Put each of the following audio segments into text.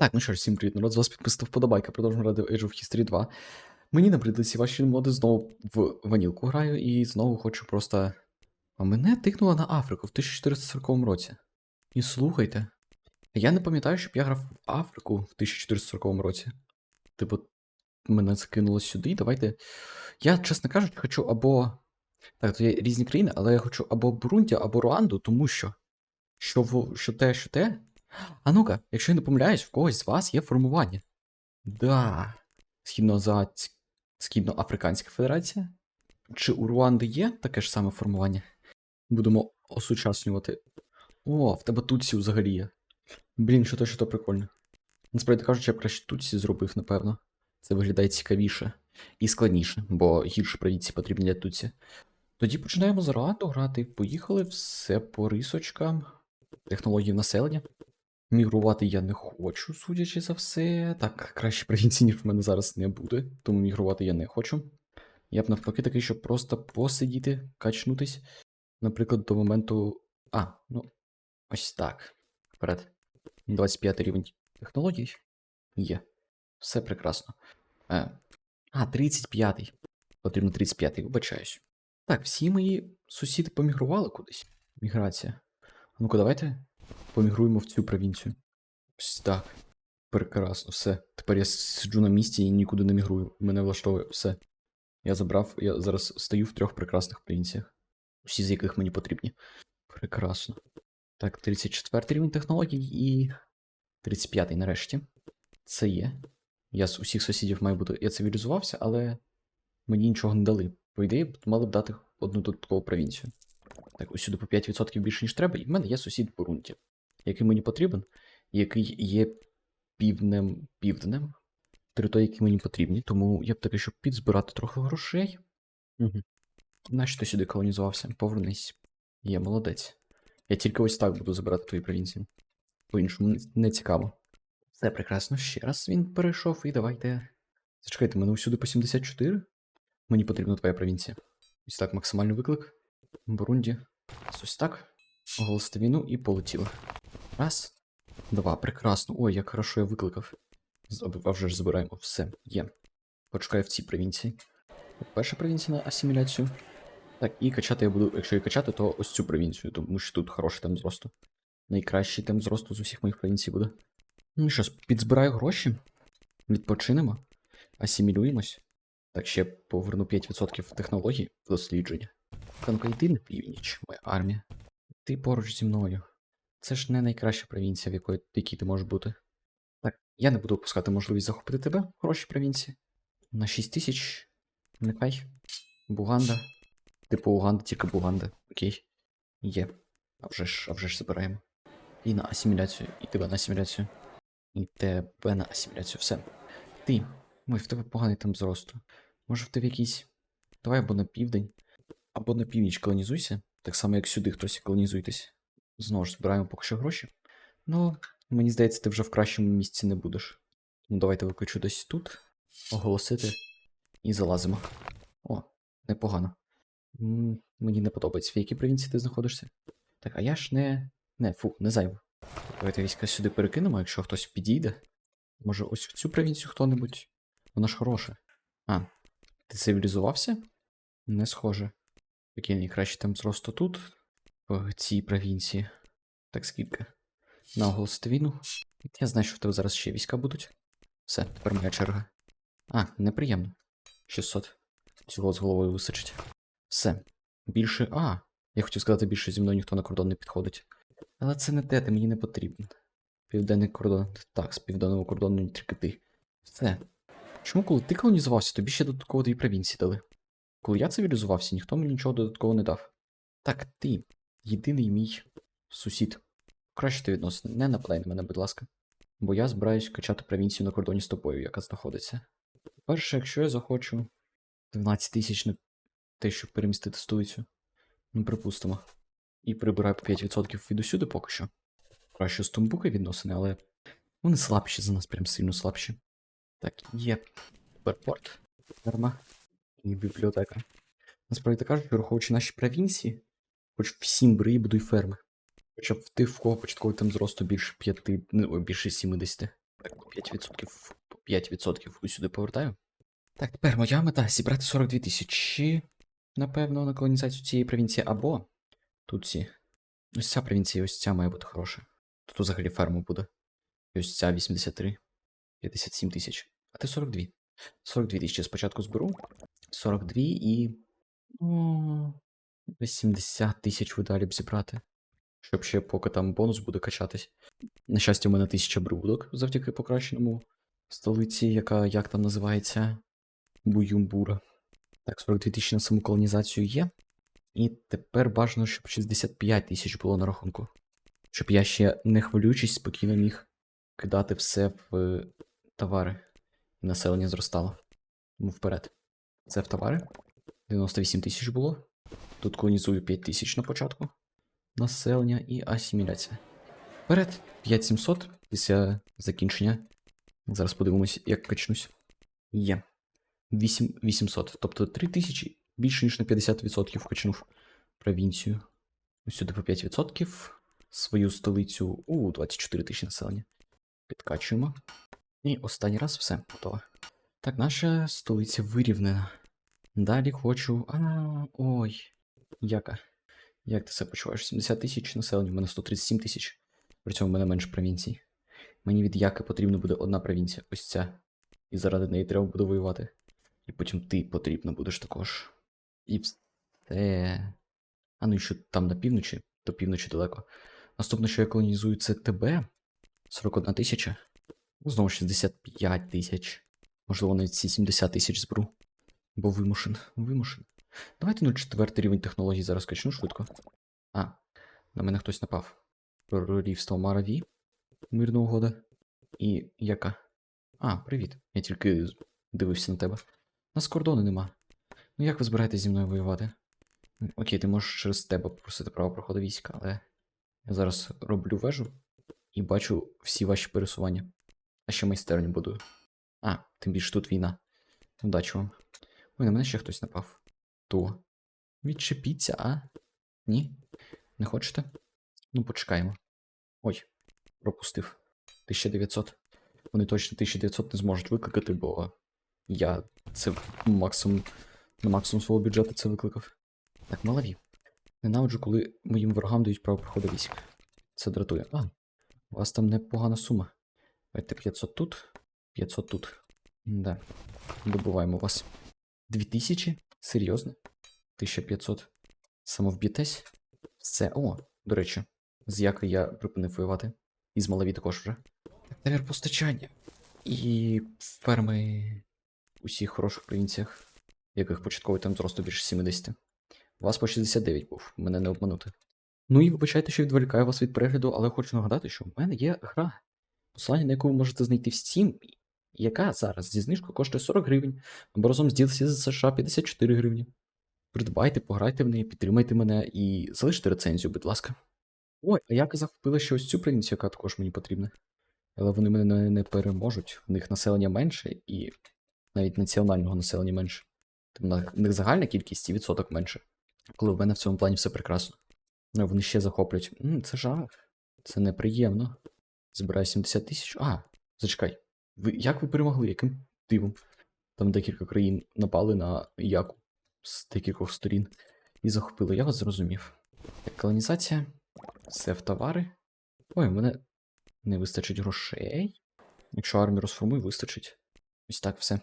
Так, ну що ж, всім привіт, народ, з вас підписав вподобайка, продовжуємо ради Age of History 2. Мені набридли ці ваші моди, знову в ванілку граю і знову хочу просто. А мене тикнуло на Африку в 1440 році. І слухайте. Я не пам'ятаю, щоб я грав в Африку в 1440 році. Типу, мене закинуло сюди. Давайте. Я, чесно кажучи, хочу або. Так, то є різні країни, але я хочу або Бурунді, або Руанду, тому що. Що, що те, що те. А ну-ка, якщо я не помиляюсь, в когось з вас є формування. Да. Східно Східноафриканська Федерація. Чи у Руанди є таке ж саме формування? Будемо осучаснювати. О, в тебе Тутсі взагалі є. Блін, що то, що то прикольно. Насправді кажучи, я б краще Тутсі зробив, напевно. Це виглядає цікавіше і складніше, бо гірше провідці потрібні для Тутсі. Тоді починаємо з Руанду грати. Поїхали все по рисочкам. Технології населення. Мігрувати я не хочу, судячи за все. Так, краще провінції, ніж в мене зараз не буде, тому мігрувати я не хочу. Я б навпаки такий, щоб просто посидіти, качнутись. Наприклад, до моменту. А, ну, ось так. Вперед. 25 рівень технологій. Є. Все прекрасно. Е, а, 35-й. Потрібно 35-й, вибачаюсь. Так, всі мої сусіди помігрували кудись. Міграція. Ну-ка, давайте помігруємо в цю провінцію. Ось так. Прекрасно, все. Тепер я сиджу на місці і нікуди не мігрую. Мене влаштовує все. Я забрав, я зараз стою в трьох прекрасних провінціях. Всі з яких мені потрібні. Прекрасно. Так, 34 рівень технологій і. 35-й нарешті. Це є. Я з усіх сусідів маю бути. Я цивілізувався, але мені нічого не дали. По ідеї, мали б дати одну додаткову провінцію. Так, усюди по 5% більше, ніж треба, і в мене є сусід Бурунді, який мені потрібен, який є півднем півднем, території, які мені потрібні, тому я б таки, щоб підзбирати трохи грошей. Угу. Нащо ти сюди колонізувався? Повернись. Є молодець. Я тільки ось так буду забирати твої провінції. По-іншому не цікаво. Все прекрасно. Ще раз він перейшов, і давайте. Зачекайте, мене усюди по 74? Мені потрібна твоя провінція. Ось так, максимальний виклик. Бурунді. Ось так. Оголосити війну і полетіли. Раз. Два. Прекрасно. Ой, як хорошо я викликав. А вже ж забираємо. Все, є. Почекаю в цій провінції. Перша провінція на асиміляцію. Так, і качати я буду, якщо і качати, то ось цю провінцію, тому що тут хороший темп зросту. Найкращий темп зросту з усіх моїх провінцій буде. Ну що підзбираю гроші. Відпочинемо. Асимілюємось. Так, ще поверну 5% технологій в дослідження. Ну-ка йди на північ, моя армія. Ти поруч зі мною. Це ж не найкраща провінція, в якої якій ти можеш бути. Так, я не буду опускати можливість захопити тебе, хороші провінції. На 6 тисяч. Нехай. Буганда. Типу Уганда, тільки Буганда. Окей. Є. А вже ж, а вже ж забираємо. І на асиміляцію, і тебе на асиміляцію. І тебе на асиміляцію. Все. Ти. Ой, в тебе поганий там зросту. Може в тебе якийсь. Давай або на південь, або на північ колонізуйся. Так само, як сюди хтось колонізуйтесь. Знову ж збираємо поки що гроші. Ну, мені здається, ти вже в кращому місці не будеш. Ну, давайте викличу десь тут, оголосити і залазимо. О, непогано. М, Мені не подобається, в якій провінції ти знаходишся. Так, а я ж не. Не, фу, не зайву. Давайте війська сюди перекинемо, якщо хтось підійде. Може, ось в цю провінцію хто-небудь. Вона ж хороша. А, ти цивілізувався? Не схоже. Який найкращий там зросту тут, в цій провінції. Так скільки? На оголосити війну. Я знаю, що в тебе зараз ще війська будуть. Все, тепер моя черга. А, неприємно. 600. Цього з головою височить. Все. Більше. А, я хотів сказати, більше зі мною ніхто на кордон не підходить. Але це не те, ти мені не потрібен. Південний кордон. Так, з південного кордону тільки ти. Все. Чому, коли ти колонізувався, тобі ще додатково дві провінції дали? Коли я цивілізувався, ніхто мені нічого додаткового не дав. Так, ти, єдиний мій сусід. Покращити відносини, не нападай на мене, будь ласка. Бо я збираюсь качати провінцію на кордоні з тобою, яка знаходиться. Перше, якщо я захочу 12 тисяч на те, щоб перемістити столицю. Ну, припустимо. І прибираю по 5% від усюди поки що. Краще з Тумбука відносини, але вони слабші за нас, прям сильно слабші. Так, є тепер порт, ферма і бібліотека. Насправді кажучи, враховуючи наші провінції, хоч всім бри будуй ферми. Хоча б ти в кого початковий там зросту більше 5, ну, більше 70. Так, 5%, 5% усюди повертаю. Так, тепер моя мета зібрати 42 тисячі, напевно, на колонізацію цієї провінції, або тут ці. Ось ця провінція, ось ця має бути хороша. Тут взагалі ферма буде. І ось ця 83. 57 тисяч. А ти 42. 42 тисячі спочатку зберу. 42 і. Ну, десь 70 тисяч ви далі б зібрати. Щоб ще поки там бонус буде качатись. На щастя, у мене 1000 прибуток завдяки покращеному столиці, яка як там називається Буюмбура. Так, 42 тисячі на саму колонізацію є. І тепер бажано, щоб 65 тисяч було на рахунку. Щоб я ще не хвилюючись, спокійно міг кидати все в е, товари. І населення зростало. Тому вперед. Це в товари. 98 тисяч було. Тут колонізую 5 тисяч на початку. Населення і асиміляція. Вперед, 5700 після закінчення. Зараз подивимось, як качнусь. Є. 8, 800. Тобто 3000 більше, ніж на 50% качнув провінцію. Усюди по 5%. Свою столицю у 24 тисячі населення. Підкачуємо. І останній раз все готово. Так, наша столиця вирівнена. Далі хочу. А, ой. Яка? Як ти себе почуваєш? 70 тисяч населення, у мене 137 тисяч. При цьому в мене менше провінцій. Мені від Яки потрібна буде одна провінція, ось ця. І заради неї треба буде воювати. І потім ти потрібно будеш також. І все. А ну і що там на півночі, до півночі далеко. Наступне, що я колонізую, це ТБ. 41 тисяча. Знову 65 тисяч. Можливо, навіть ці 70 тисяч зберу. Бо вимушен. Вимушен. Давайте ну четвертий рівень технологій зараз качну швидко. А, на мене хтось напав. Прорівство Мараві. Мирна угода. І яка? А, привіт. Я тільки дивився на тебе. Нас кордону нема. Ну як ви збираєтесь зі мною воювати? Окей, ти можеш через тебе попросити право проходу війська, але я зараз роблю вежу і бачу всі ваші пересування. А ще майстерню будую. А, тим більше тут війна. Удачі вам. Ой, на мене ще хтось напав. То. Відчепіться, а? Ні? Не хочете? Ну, почекаємо. Ой, пропустив. 1900. Вони точно 1900 не зможуть викликати, бо я це максимум на максимум свого бюджету це викликав. Так, малаві. Ненавиджу, коли моїм ворогам дають право проходу військ. Це дратує. А, у вас там непогана сума. Давайте 500 тут, 500 тут. Да. Добуваємо вас. 2000? Серйозно? 1500. Самовб'єтесь? Все. О, до речі, з Яки я припинив воювати. І з Малаві також вже. Тавір постачання. І ферми у всіх хороших провінціях, яких початковий там зросту більше 70. У вас по 69 був, мене не обманути. Ну і вибачайте, що відволікаю вас від перегляду, але хочу нагадати, що в мене є гра, посилання на яку ви можете знайти в Steam, яка зараз зі знижкою коштує 40 гривень, або разом з DLC з США 54 гривні. Придбайте, пограйте в неї, підтримайте мене і залиште рецензію, будь ласка. Ой, а я захопила ще ось цю провінцію, яка також мені потрібна. Але вони мене не, переможуть, в них населення менше і навіть національного населення менше. Тобто на- них загальна кількість і відсоток менше. Коли в мене в цьому плані все прекрасно. Ну, вони ще захоплюють. М, це жах. Це неприємно. Збираю 70 тисяч. А, зачекай. Ви, як ви перемогли? Яким дивом? Там декілька країн напали на Яку з декількох сторін і захопили. Я вас зрозумів. Колонізація. Це в товари. Ой, в мене не вистачить грошей. Якщо армію розформую, вистачить. Ось так все.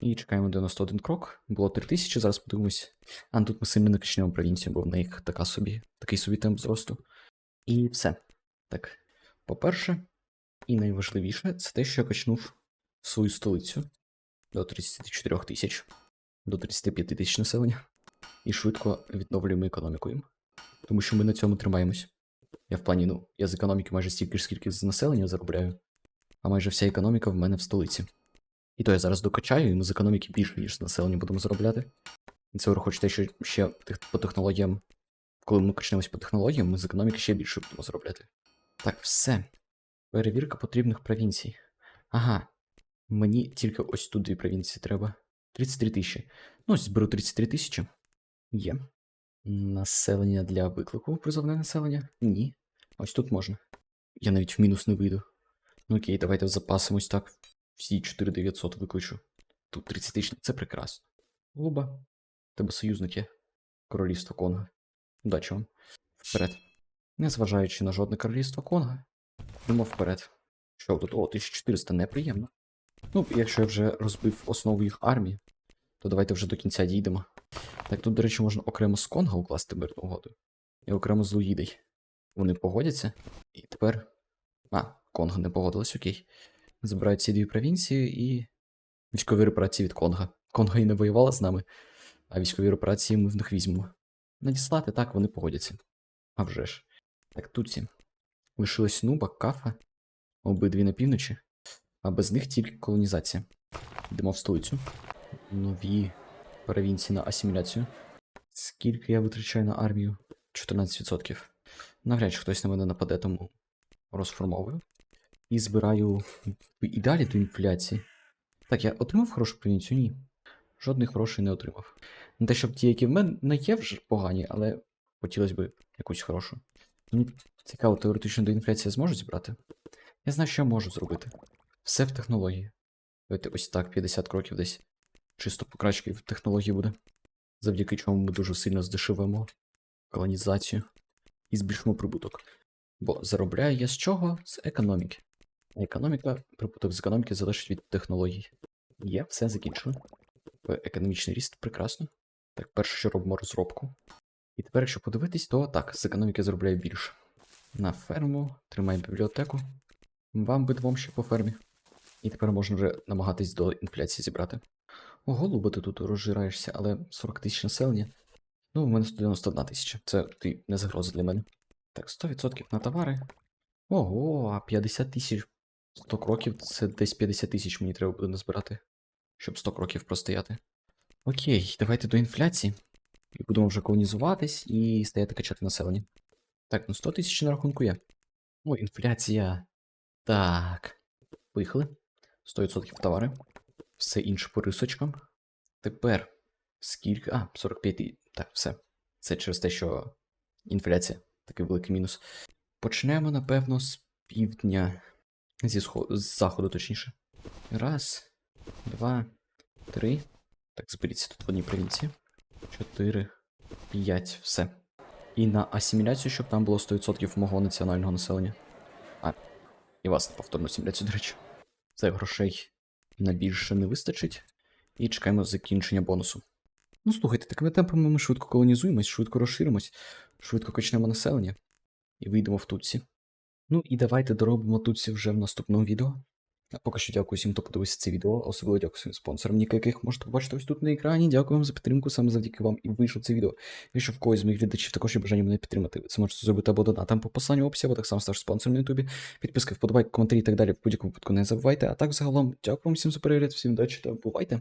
І чекаємо 91 крок. Було 3000, зараз подивимось. А, ну тут ми сильно не качнемо провінцію, бо в них така собі, такий собі темп зросту. І все. Так. По-перше, і найважливіше, це те, що я качнув свою столицю до 34 тисяч, до 35 тисяч населення. І швидко відновлюємо економіку їм. Тому що ми на цьому тримаємось. Я в плані, ну, я з економіки майже стільки ж, скільки з населення заробляю, а майже вся економіка в мене в столиці. І то я зараз докачаю, і ми з економіки більше, ніж з населення будемо заробляти. І це враховуючи те, що ще по технологіям, коли ми качнемось по технологіям, ми з економіки ще більше будемо заробляти. Так, все. Перевірка потрібних провінцій. Ага. Мені тільки ось тут дві провінції треба. 33 тисячі. Ну, ось зберу 33 тисячі. Є. Населення для виклику, призовне населення? Ні. Ось тут можна. Я навіть в мінус не вийду. Ну окей, давайте запасимось так. Всі 4900 викличу. Тут 30 тисяч, це прекрасно. Луба, тебе союзник є. Королівство Конга. Удачі вам. Вперед. Незважаючи на жодне королівство Конга. Йдемо вперед. Що тут? О, 1400 неприємно. Ну, якщо я вже розбив основу їх армії, то давайте вже до кінця дійдемо. Так, тут, до речі, можна окремо з Конга укласти мирну угоду. І окремо з Луїдей. Вони погодяться. І тепер. А, Конго не погодилось, окей. Забирають ці дві провінції і. Військові репарації від Конга. Конго і не воювала з нами, а військові репарації ми в них візьмемо. Надіслати так, вони погодяться. А вже ж. Так, туці. Лишилось Нуба, Кафа, обидві на півночі, а без них тільки колонізація. Йдемо в столицю. Нові провінції на асиміляцію. Скільки я витрачаю на армію? 14%. Навряд чи хтось на мене нападе, тому розформовую. І збираю в ідеалі до інфляції. Так, я отримав хорошу провінцію? Ні. Жодних грошей не отримав. Не те, щоб ті, які в мене є вже погані, але хотілося б якусь хорошу. Мені цікаво, теоретично до інфляції зможу зібрати? Я знаю, що я можу зробити. Все в технології. Давайте ось так, 50 кроків десь. Чисто покрачки в технології буде. Завдяки чому ми дуже сильно здешевимо колонізацію і збільшимо прибуток. Бо заробляю я з чого? З економіки. А економіка, прибуток з економіки залежить від технологій. Є, все закінчено. Е, Економічний ріст, прекрасно. Так, перше, що робимо розробку. І тепер, якщо подивитись, то так, з економіки заробляю більше. На ферму, тримай бібліотеку. Вам би двом ще по фермі. І тепер можна вже намагатись до інфляції зібрати. О, голуба ти тут розжираєшся, але 40 тисяч населення. Ну, у мене 191 тисяча. Це ти не загроза для мене. Так, 100% на товари. Ого, а 50 тисяч 100 кроків це десь 50 тисяч мені треба буде назбирати, щоб 100 кроків простояти. Окей, давайте до інфляції. І будемо вже колонізуватись і стояти качати населення. Так, ну 100 тисяч на рахунку є. О, інфляція. Так. Поїхали. 100% товари. Все інше по рисочкам. Тепер скільки. А, 45 тисяч. Так, все. Це через те, що інфляція. Такий великий мінус. Почнемо, напевно, з півдня. Зі сходу, з заходу, точніше. Раз, два, три. Так, зберіться тут в одній провінції. Чотири, п'ять, все. І на асиміляцію, щоб там було 100% мого національного населення. А, і вас на повторну асиміляцію, до речі. Це грошей на більше не вистачить. І чекаємо закінчення бонусу. Ну, слухайте, такими темпами ми швидко колонізуємось, швидко розширимось, швидко качнемо населення. І вийдемо в Тутсі. Ну і давайте доробимо Тутсі вже в наступному відео. Поки що дякую всім, хто подивився це відео, особливо дякую своїм спонсорам, ніки яких можете побачити ось тут на екрані. Дякую вам за підтримку, саме завдяки вам і вийшло це відео. Якщо в когось з моїх глядачів також є бажання мене підтримати, це можете зробити або донатом по посланню описі, або так само ставши спонсором на ютубі. Підписки, вподобайки, коментарі і так далі в будь-якому випадку не забувайте. А так загалом, дякую вам всім за перегляд, всім удачі та бувайте!